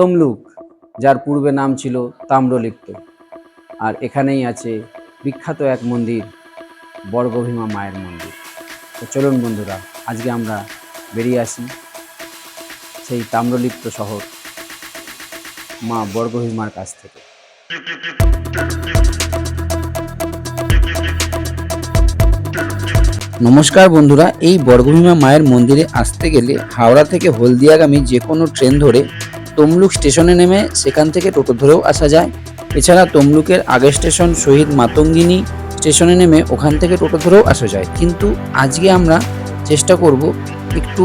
তমলুক যার পূর্বে নাম ছিল তাম্রলিপ্ত। আর এখানেই আছে বিখ্যাত এক মন্দির, বর্গভীমা মায়ের মন্দির। তো চলুন বন্ধুরা, আজকে আমরা বেরিয়ে আসি সেই তাম্রলিপ্ত শহর, মা বর্গভীমার কাছ থেকে। নমস্কার বন্ধুরা, এই বর্গভীমা মায়ের মন্দিরে আসতে গেলে হাওড়া থেকে হলদিয়াগামী যে কোনো ট্রেন ধরে তমলুক স্টেশনে নেমে সেখান থেকে টোটো ধরেও আসা যায়। এছাড়া তমলুকের আগের স্টেশন শহীদ মাতঙ্গিনী স্টেশনে নেমে ওখান থেকে টোটো ধরেও আসা যায়। কিন্তু আজকে আমরা চেষ্টা করব একটু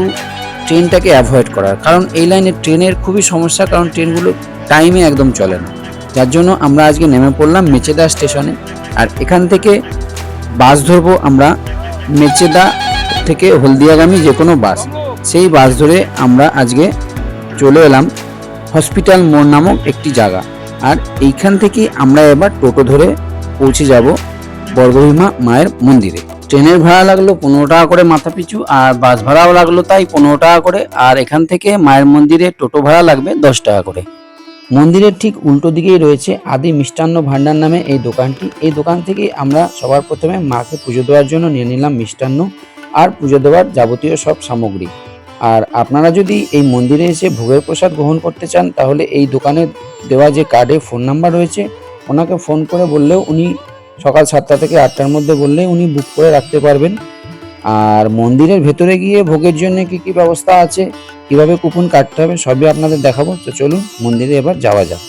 ট্রেনটাকে অ্যাভয়েড করার। কারণ এই লাইনে ট্রেনের খুবই সমস্যা, কারণ ট্রেনগুলো টাইমে একদম চলে না। যার জন্য আমরা আজকে নেমে পড়লাম মেচেদা স্টেশনে। আর এখান থেকে বাস ধরবো আমরা মেচেদা থেকে হলদিয়াগামী যে কোনো বাস। সেই বাস ধরে আমরা আজকে চলে এলাম হসপিটাল মোড় নামক একটি জায়গা। আর এইখান থেকে আমরা এবার টোটো ধরে পৌঁছে যাব বর্গভীমা মায়ের মন্দিরে। ট্রেনের ভাড়া লাগল পনেরো টাকা করে মাথা পিছু আর বাস ভাড়াও লাগল তাই পনেরো টাকা করে। আর এখান থেকে মায়ের মন্দিরে টোটো ভাড়া লাগবে দশ টাকা করে। মন্দিরের ঠিক উল্টো দিকেই রয়েছে আদি মিষ্টান্ন ভাণ্ডার নামে এই দোকানটি। এই দোকান থেকে আমরা সবার প্রথমে মাকে পুজো দেওয়ার জন্য নিয়ে নিলাম মিষ্টান্ন, আর পুজো দেওয়ার যাবতীয় সব সামগ্রী। আর আপনারা যদি এই মন্দিরে এসে ভোগের প্রসাদ গ্রহণ করতে চান, তাহলে এই দোকানে দেওয়া যে কার্ডে ফোন নাম্বার রয়েছে, ওনাকে ফোন করে বললেও উনি সকাল সাতটা থেকে আটটার মধ্যে বললে উনি বুক করে রাখতে পারবেন। আর মন্দিরের ভেতরে গিয়ে ভোগের জন্য কি কি ব্যবস্থা আছে, কীভাবে কুপন কাটতে হবে, সবই আপনাদের দেখাবো। তো চলুন মন্দিরে এবার যাওয়া যাক।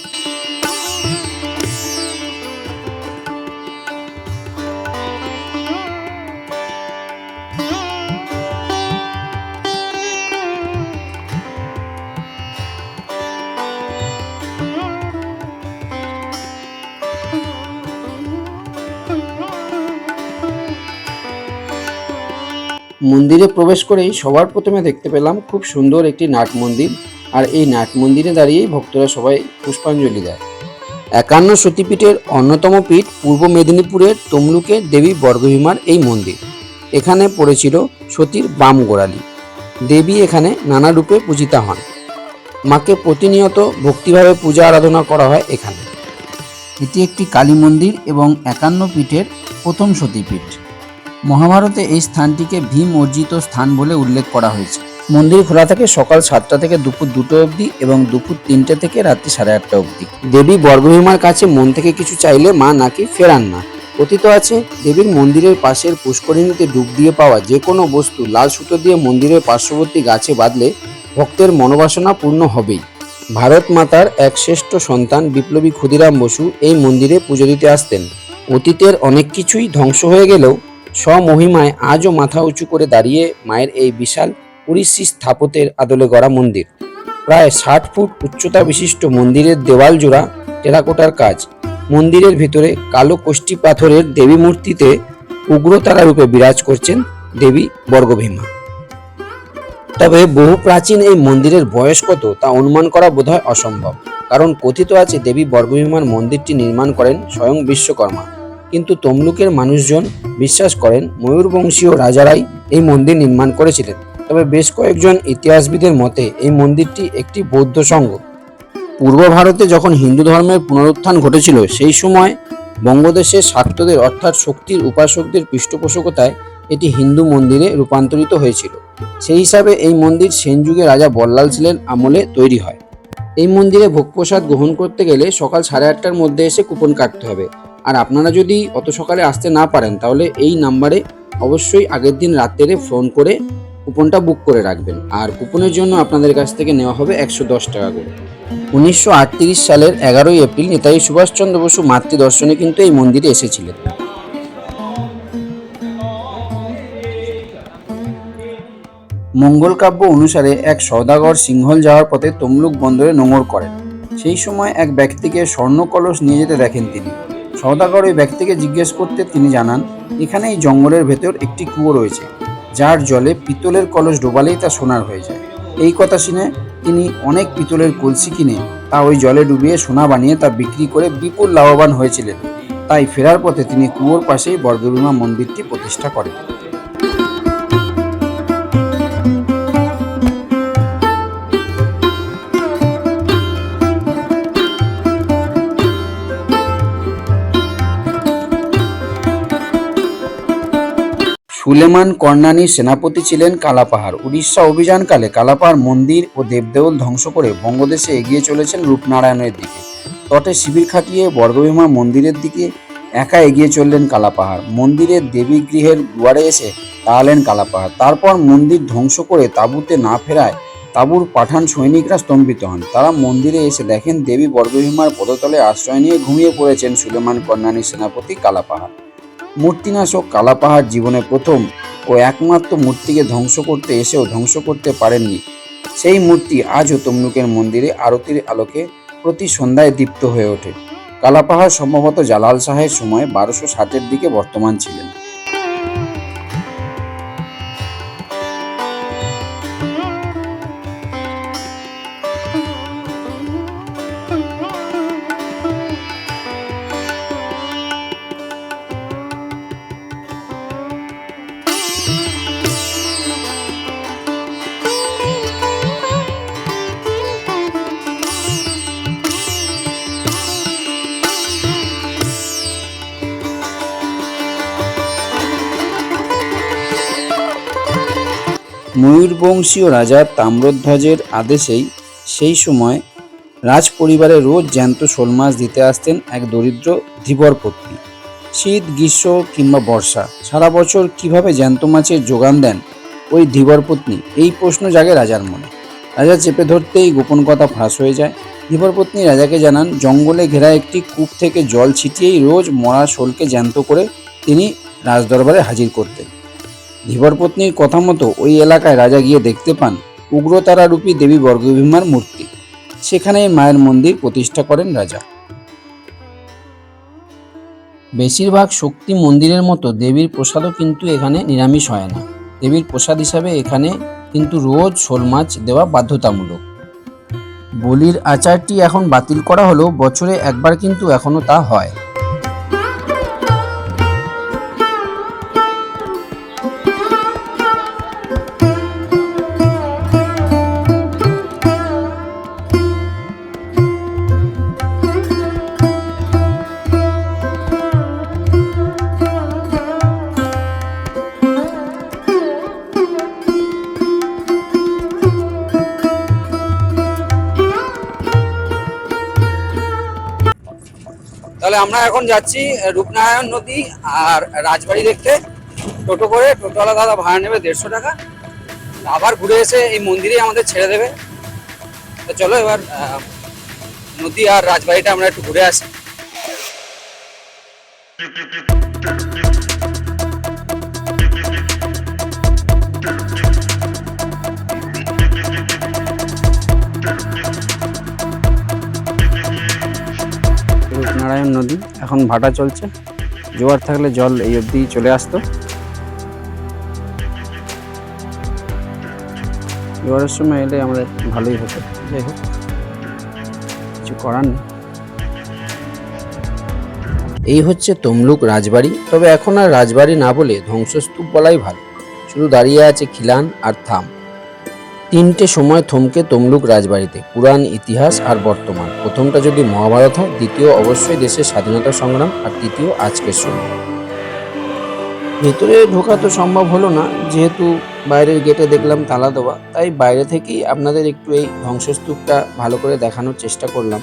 মন্দিরে প্রবেশ করেই সবার প্রথমে দেখতে পেলাম খুব সুন্দর একটি নাট মন্দির, আর এই নাট মন্দিরে দাঁড়িয়েই ভক্তরা সবাই পুষ্পাঞ্জলি দেয়। একান্ন সতীপীঠের অন্যতম পীঠ পূর্ব মেদিনীপুরের তমলুকের দেবী বর্গভীমার এই মন্দির। এখানে পড়েছিল সতীর বাম গোড়ালি। দেবী এখানে নানা রূপে পূজিতা হন। মাকে প্রতিনিয়ত ভক্তিভাবে পূজা আরাধনা করা হয় এখানে। এটি একটি কালী মন্দির এবং একান্ন পীঠের প্রথম সতীপীঠ। মহাভারতে এই স্থানটিকে ভীম অর্জিত স্থান বলে উল্লেখ করা হয়েছে। মন্দির খোলা থাকে সকাল সাতটা থেকে দুপুর দুটো অবধি এবং দুপুর তিনটে থেকে রাত্রি সাড়ে আটটা অবধি। দেবী বর্গভীমার কাছে মন থেকে কিছু চাইলে মা নাকি ফেরান না। কথিত আছে, দেবীর মন্দিরের পাশের পুষ্করিণীতে ডুব দিয়ে পাওয়া যে কোনো বস্তু লাল সুতো দিয়ে মন্দিরের পার্শ্ববর্তী গাছে বাঁধলে ভক্তের মনোবাসনা পূর্ণ হবেই। ভারত মাতার এক শ্রেষ্ঠ সন্তান বিপ্লবী ক্ষুদিরাম বসু এই মন্দিরে পুজো দিতে আসতেন। অতীতের অনেক কিছুই ধ্বংস হয়ে গেলেও স্বমহিমায় আজও মাথা উঁচু করে দাঁড়িয়ে মায়ের এই বিশাল উড়িষ্যি স্থাপত্যের আদলে গড়া মন্দির। প্রায় ষাট ফুট উচ্চতা বিশিষ্ট মন্দিরের দেওয়াল জোড়া টেরাকোটার কাজ। মন্দিরের ভিতরে কালো কোষ্ঠী পাথরের দেবী মূর্তিতে উগ্রতারা রূপে বিরাজ করছেন দেবী বর্গভীমা। তবে বহু প্রাচীন এই মন্দিরের বয়স কত তা অনুমান করা বোধহয় অসম্ভব। কারণ কথিত আছে দেবী বর্গভীমার মন্দিরটি নির্মাণ করেন স্বয়ং বিশ্বকর্মা। কিন্তু তমলুকের মানুষজন বিশ্বাস করেন ময়ূরবংশীয় রাজারাই এই মন্দির নির্মাণ করেছিলেন। তবে বেশ কয়েকজন ইতিহাসবিদের মতে এই মন্দিরটি একটি বৌদ্ধ সংঘ। পূর্ব ভারতে যখন হিন্দু ধর্মের পুনরুত্থান ঘটেছিল, সেই সময় বঙ্গদেশের শাক্তদের অর্থাৎ শক্তির উপাসকদের পৃষ্ঠপোষকতায় এটি হিন্দু মন্দিরে রূপান্তরিত হয়েছিল। সেই হিসাবে এই মন্দির সেন যুগে রাজা বল্লাল ছিলেন আমলে তৈরি হয়। এই মন্দিরে ভোগ প্রসাদ গ্রহণ করতে গেলে সকাল সাড়ে আটটার মধ্যে এসে কুপন কাটতে হবে। আর আপনারা যদি অত সকালে আসতে না পারেন, তাহলে এই নাম্বারে অবশ্যই আগের দিন রাত্রে ফোন করে কুপনটা বুক করে রাখবেন। আর কুপনের জন্য আপনাদের কাছ থেকে নেওয়া হবে একশো দশ টাকা করে। উনিশশো আটত্রিশ সালের এগারোই এপ্রিল নেতাজি সুভাষচন্দ্র বসু মাতৃদর্শনে কিন্তু এই মন্দিরে এসেছিলেন। মঙ্গল কাব্য অনুসারে এক সওদাগর সিংহল যাওয়ার পথে তমলুক বন্দরে নোঙর করেন। সেই সময় এক ব্যক্তিকে স্বর্ণ কলস নিয়ে যেতে দেখেন তিনি। সওদাগর ওই ব্যক্তিকে জিজ্ঞেস করতে তিনি জানান, এখানে এই জঙ্গলের ভেতর একটি কুয়ো রয়েছে, যার জলে পিতলের কলস ডোবালেই তা সোনার হয়ে যায়। এই কথা শুনে তিনি অনেক পিতলের কলসি কিনে তা ওই জলে ডুবিয়ে সোনা বানিয়ে তা বিক্রি করে বিপুল লাভবান হয়েছিলেন। তাই ফেরার পথে তিনি কুয়োর পাশেই বর্গভীমা মন্দিরটি প্রতিষ্ঠা করেন। সুলেমান কর্ণানীর সেনাপতি ছিলেন কালাপাহাড়। উড়িষ্যা অভিযানকালে কালাপাহাড় মন্দির ও দেবদেউল ধ্বংস করে বঙ্গদেশে এগিয়ে চলেছেন রূপনারায়ণের দিকে। তটে শিবির খাটিয়ে বর্গভীমা মন্দিরের দিকে একা এগিয়ে চললেন কালাপাহাড়। মন্দিরের দেবী গৃহের দুয়ারে এসে দাঁড়ালেন কালাপাহাড়। তারপর মন্দির ধ্বংস করে তাঁবুতে না ফেরায় তাঁবুর পাঠান সৈনিকরা স্তম্ভিত হন। তারা মন্দিরে এসে দেখেন দেবী বর্গভীমার পদতলে আশ্রয় নিয়ে ঘুমিয়ে পড়েছেন সুলেমান কর্ণানীর সেনাপতি কালাপাহাড়। মূর্তিনাশক কালাপাহাড় জীবনে প্রথম ও একমাত্র মূর্তিকে ধ্বংস করতে এসেও ধ্বংস করতে পারেননি। সেই মূর্তি আজও তমলুকের মন্দিরে আরতির আলোকে প্রতি সন্ধ্যায় দীপ্ত হয়ে ওঠে। কালাপাহাড় সম্ভবত জালাল শাহের সময় বারোশো সাতের দিকে বর্তমান ছিলেন। ময়ূরবংশীয় রাজা তাম্রধ্বজের আদেশেই সেই সময় রাজ পরিবারে রোজ জ্যান্ত শোল মাছ দিতে আসতেন এক দরিদ্র ধীবর পত্নী। শীত, গ্রীষ্ম কিংবা বর্ষা, সারা বছর কীভাবে জ্যান্ত মাছের যোগান দেন ওই ধীবর পত্নী? এই প্রশ্ন জাগে রাজার মনে। রাজা চেপে ধরতেই গোপন কথা ফাঁস হয়ে যায়। ধীবর পত্নী রাজাকে জানান, জঙ্গলে ঘেরা একটি কূপ থেকে জল ছিটিয়েই রোজ মরা শোলকে জ্যান্ত করে তিনি রাজদরবারে হাজির করতেন। ধীবরপত্নীর কথা মতো ওই এলাকায় রাজা গিয়ে দেখতে পান উগ্রতারা রূপী দেবী বর্গভীমার মূর্তি। সেখানেই মায়ের মন্দির প্রতিষ্ঠা করেন রাজা। বেশিরভাগ শক্তি মন্দিরের মতো দেবীর প্রসাদও কিন্তু এখানে নিরামিষ হয় না। দেবীর প্রসাদ হিসাবে এখানে কিন্তু রোজ শোল মাছ দেওয়া বাধ্যতামূলক। বলির আচারটি এখন বাতিল করা হলেও বছরে একবার কিন্তু এখনও তা হয়। তাহলে আমরা এখন যাচ্ছি রূপনারায়ণ নদী আর রাজবাড়ি দেখতে। টোটো করে টোটোওয়ালা দাদা ভাড়া নেবে দেড়শো টাকা। আবার ঘুরে এসে এই মন্দিরেই আমাদের ছেড়ে দেবে। তো চলো এবার নদী আর রাজবাড়িটা আমরা একটু ঘুরে আসি। রূপনারায়ণ নদী। এখন ভাটা চলছে। জোয়ার থাকলে জল এই অবধি চলে আসতো। জোয়ারের সময় এলে আমাদের ভালোই হতো। যাই হোক, কিছু করার নেই। এই হচ্ছে তমলুক রাজবাড়ি। তবে এখন আর রাজবাড়ি না বলে ধ্বংসস্তূপ বলাই ভালো। শুধু দাঁড়িয়ে আছে খিলান আর থাম। তিনটে সময় থমকে তমলুক রাজবাড়িতে, পুরাণ, ইতিহাস আর বর্তমান। প্রথমটা যদি মহাভারত হয়, দ্বিতীয় অবশ্যই দেশের স্বাধীনতা সংগ্রাম আর তৃতীয় আজকের সময়। ভেতরে ঢোকা তো সম্ভব হলো না, যেহেতু বাইরের গেটে দেখলাম তালা দেওয়া, তাই বাইরে থেকেই আপনাদের একটু এই ধ্বংসস্তূপটা ভালো করে দেখানোর চেষ্টা করলাম।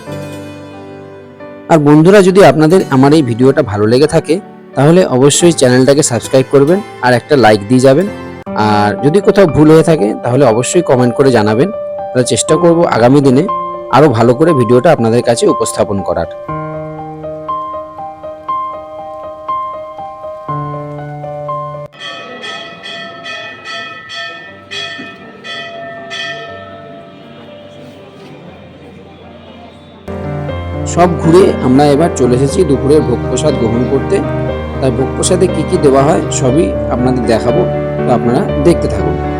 আর বন্ধুরা, যদি আপনাদের আমার এই ভিডিওটা ভালো লেগে থাকে, তাহলে অবশ্যই চ্যানেলটাকে সাবস্ক্রাইব করবেন আর একটা লাইক দিয়ে যাবেন। আর যদি কোথাও ভুল হয়ে থাকে, তাহলে অবশ্যই কমেন্ট করে জানাবেন। তাহলে চেষ্টা করব আগামী দিনে আরও ভালো করে ভিডিওটা আপনাদের কাছে উপস্থাপন করার। সব ঘুরে আমরা এবার চলে এসেছি দুপুরের ভোগ প্রসাদ গ্রহণ করতে। তাই ভোগ প্রসাদে কী কী দেওয়া হয়, সবই আপনাদের দেখাবো। আপনারা দেখতে থাকুন।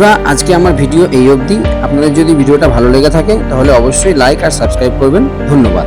বন্ধুরা, আজকে আমার ভিডিও এই অবধি। আপনাদের যদি ভিডিওটা ভালো লেগে থাকে, তাহলে অবশ্যই লাইক আর সাবস্ক্রাইব করবেন। ধন্যবাদ।